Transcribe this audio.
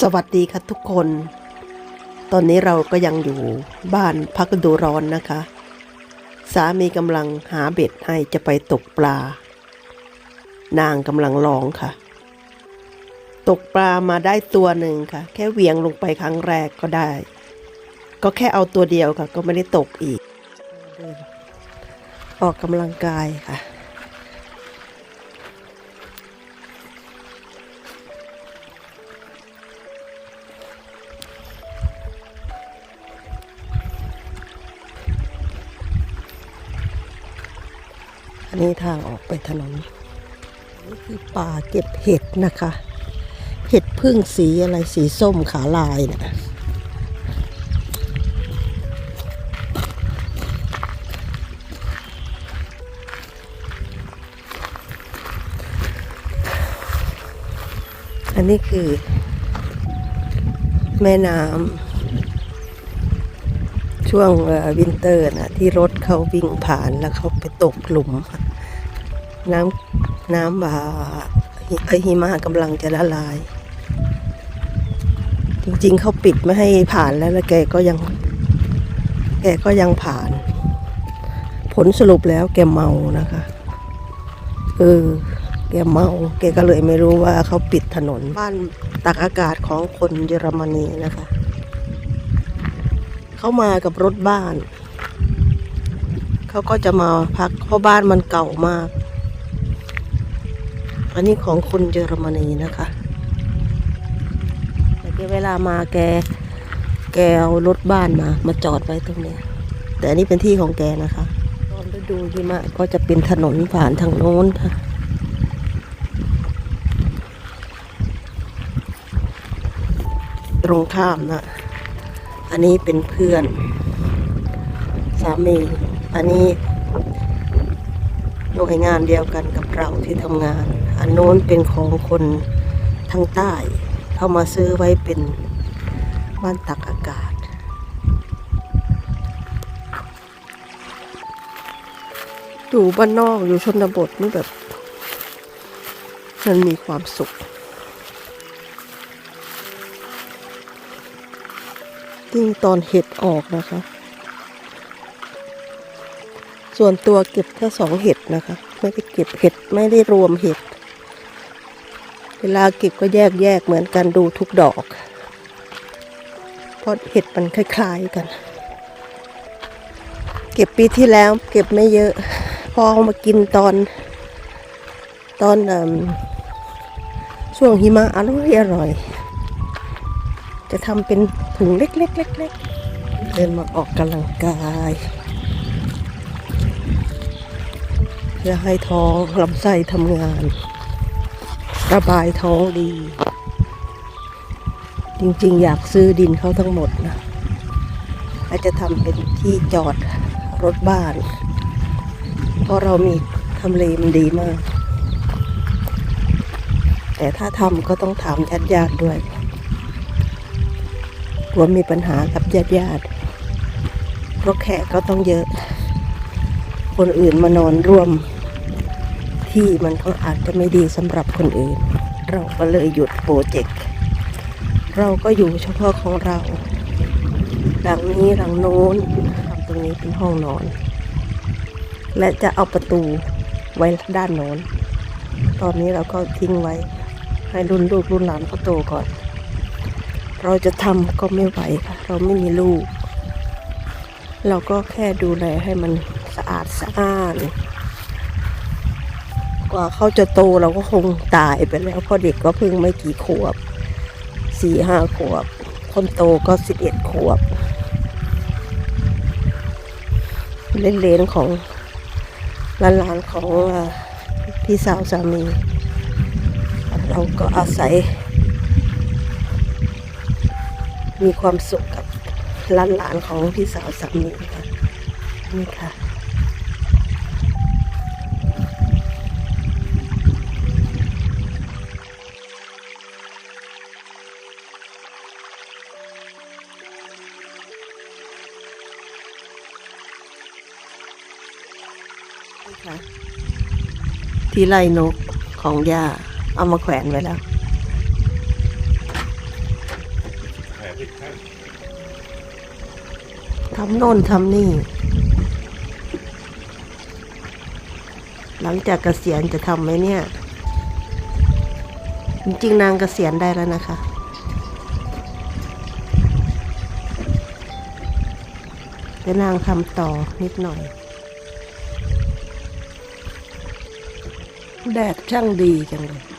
สวัสดีค่ะทุกคน ตอนนี้เราก็ยังอยู่บ้านพักดูร้อนนะคะ สามีกำลังหาเบ็ดให้จะไปตกปลา นางกำลังร้องค่ะ ตกปลามาได้ตัวหนึ่งค่ะ แค่เหวียงลงไปครั้งแรกก็ได้ ก็แค่เอาตัวเดียวค่ะ ก็ไม่ได้ตกอีก ออกกำลังกายค่ะ อันนี้ทางออกไปถนน นี่คือป่าเก็บเห็ดนะคะ เห็ดพึ่งสีอะไรสีส้มขาลายเนะี่ยอันนี้คือแม่น้ำช่วงวินเตอร์นะที่รถเขาวิ่งผ่านแล้วเขาไปตกหลุมค่ะ น้ำน้ำบาหิเอ้ยหิมะกำลังจะละลาย จริงๆเขาปิดไม่ให้ผ่านแล้วแล้วแกก็ยัง แกก็ยังผ่าน ผลสรุปแล้วแกเมานะคะเออแกเมา แกก็เลยไม่รู้ว่าเขาปิดถนน บ้านตักอากาศของคนเยอรมนีนะคะ เขามากับรถบ้าน เขาก็จะมาพักเพราะบ้านมันเก่ามาก อันนี้ของคนเยอรมนีนะคะแต่แกเวลามาแก แกเอารถบ้านมา มาจอดไว้ตรงนี้ แต่อันนี้เป็นที่ของแกนะคะ ตอนฤดูหิมะก็จะเป็นถนนผ่านทางโน้นค่ะตรงข้ามนะ อันนี้เป็นเพื่อน สามี อันนี้หน่วยงานเดียวกันกับเราที่ทำงาน อันโน้นเป็นของคนทางใต้ เข้ามาซื้อไว้เป็นบ้านตักอากาศ อยู่บ้านนอกอยู่ชนบทนี่แบบ มันมีความสุข ยิ่งตอนเห็ดออกนะคะ ส่วนตัวเก็บแค่สองเห็ดนะคะ ไม่ได้เก็บเห็ดไม่ได้รวมเห็ด เวลาเก็บก็แยกแยกๆเหมือนกันดูทุกดอก เพราะเห็ดมันคล้ายๆกัน เก็บปีที่แล้วเก็บไม่เยอะ พอเอามากินตอน ตอนอช่วงหิมะอร่อยอร่อย จะทำเป็นถุงเล็กๆเล็กๆเดินมาออกกำลังกายเพื่อให้ท้องลำไส้ทำงาน ระบายท้องดี จริงๆ อยากซื้อดินเขาทั้งหมดนะอาจจะทำเป็นที่จอดรถบ้าน เพราะเรามีทำเลมันดีมาก แต่ถ้าทำก็ต้องถามญาติๆด้วยกลัวมีปัญหากับญาติญาติเพราะแขกก็ต้องเยอะ คนอื่นมานอนร่วม ที่มันก็อาจจะไม่ดีสำหรับคนอื่น เราก็เลยหยุดโปรเจกต์เราก็อยู่เฉพาะของเรา หลังนี้หลังโน้นทำตรงนี้เป็นห้องนอน และจะเอาประตูไว้ด้านโน้น ตอนนี้เราก็ทิ้งไว้ ให้รุ่นลูกรุ่นหลานเขาโตก่อน เราจะทำก็ไม่ไหวค่ะเราไม่มีลูก เราก็แค่ดูแลให้มันสะอาดสะอ้าน กว่าเขาจะโตเราก็คงตายไปแล้วเพราะเด็กก็เพิ่งไม่กี่ขวบสี่ห้าขวบ คนโตก็สิบเอ็ดขวบ เล่นๆของหลานๆของเอ่อพี่สาวสามี เราก็อาศัย มีความสุขกับหลานๆของพี่สาวสามีค่ะนี่ค่ะ นะะที่ไล่นกของย่าเอามาแขวนไว้แล้ว ทำโน่นทำนี่ หลังจากเกษียณจะทำไหมเนี่ย จริงๆนางเกษียณได้แล้วนะคะจะนางทำต่อนิดหน่อย แดดช่างดีจังเลย